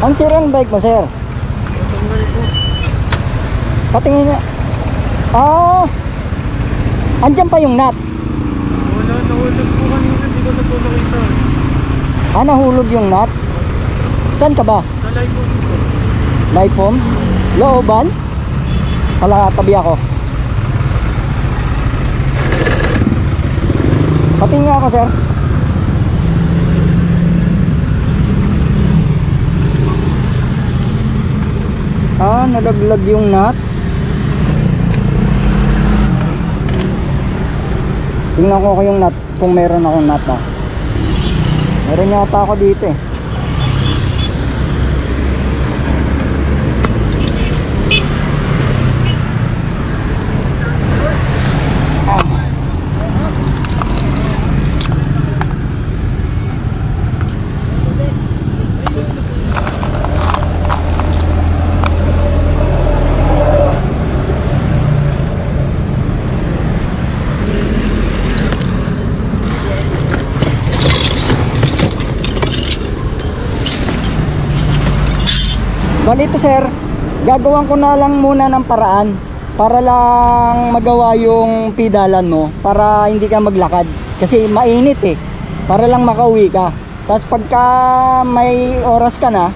Ang sira ang bike mo, sir? Patingin niya. Ah, andyan pa yung nut. Wala, nahulog po kanina. Hindi ko na po nakita. Ah, nahulog yung nut. Saan ka ba? Sa. Live foam? Looban? Pala tabi ako. Patingin nga ako, sir. Ah, nalaglag yung nut. Tingnan ko ko yung nut kung meron akong nut ah. Meron yata ako dito eh. Balito sir, gagawin ko na lang muna ng paraan para lang magawa yung pidalan mo para hindi ka maglakad. Kasi mainit eh para lang makauwi ka. Tapos pagka may oras ka na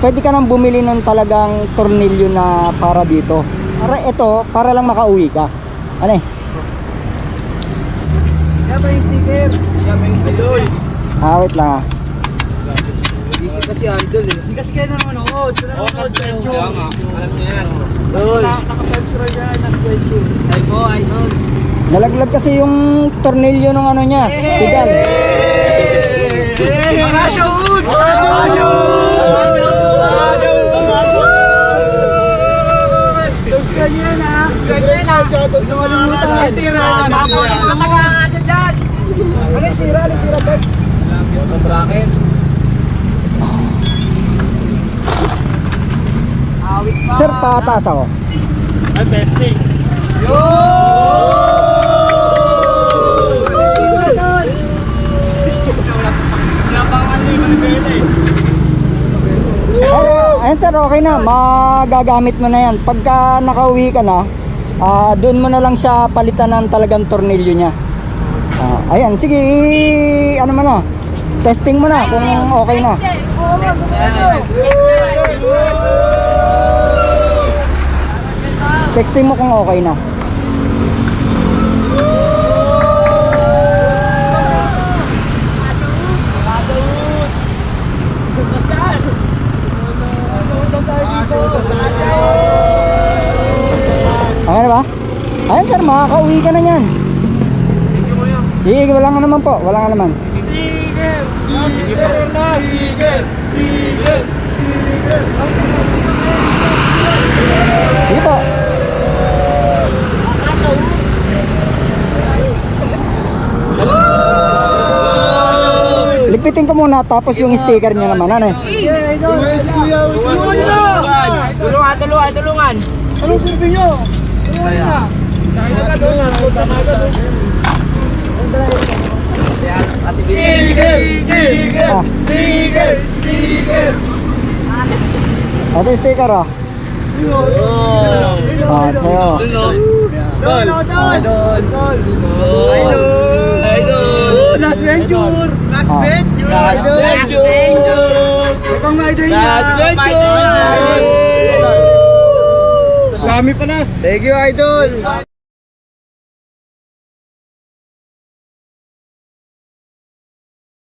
pwede ka nang bumili ng talagang tornilyo na para dito. Para ito para lang makauwi ka. Ano eh? Kaya ba yung sticker? Kaya ba yung sticker? ah wait lang ah Busy pa si Andol eh. Hindi kasi kayo nanonood. Ito nanonood kayo. Kaya nga. Alam niya yan. Dol. Nakapensura yan. Nag-sweat you. Ay po, idol. nalaglag kasi yung tornilyo ng ano niya pedal Mga shoot! Mga Subscribe nyo yan ha! Subscribe nyo yan ha! Huwag sa malimutan! Sira! Mataga nga dyan dyan! Ano yung sira? Ano yung sira, Bert? Yung bracket. Awit pa! sir pataas ako Ang testing. Yo! Wala pang ano yung manibele. Ay, ayun sir, okay na. Magagamit mo na yan. Pagka nakauwi ka na, ah doon mo na lang siya palitan ng talagang tornilyo niya. Ah, ayan, sige, ano mo na. Testing mo na kung okay na. Testing mo kung okay na. Okay na ba? Ayun sir, makakauwi ka na yan. Sige, wala nga naman po. Wala nga naman. Sticker! Sticker na! Sticker! Sticker! Sige Ligpitin ko muna tapos yung sticker niya naman. Ano eh? Tulungan! Tulungan, tulungan! Anong silbi nyo? Tulungan na ka doon. Sticker! Sticker! Ah, Sticker! Sticker oh. Ah, sa'yo. Dol! Dol! Dol! Idol! Idol! Last venture! Last Ah. venture! Last venture! Ibang idol niya! Last venture! Dami pa na! Thank you, Idol!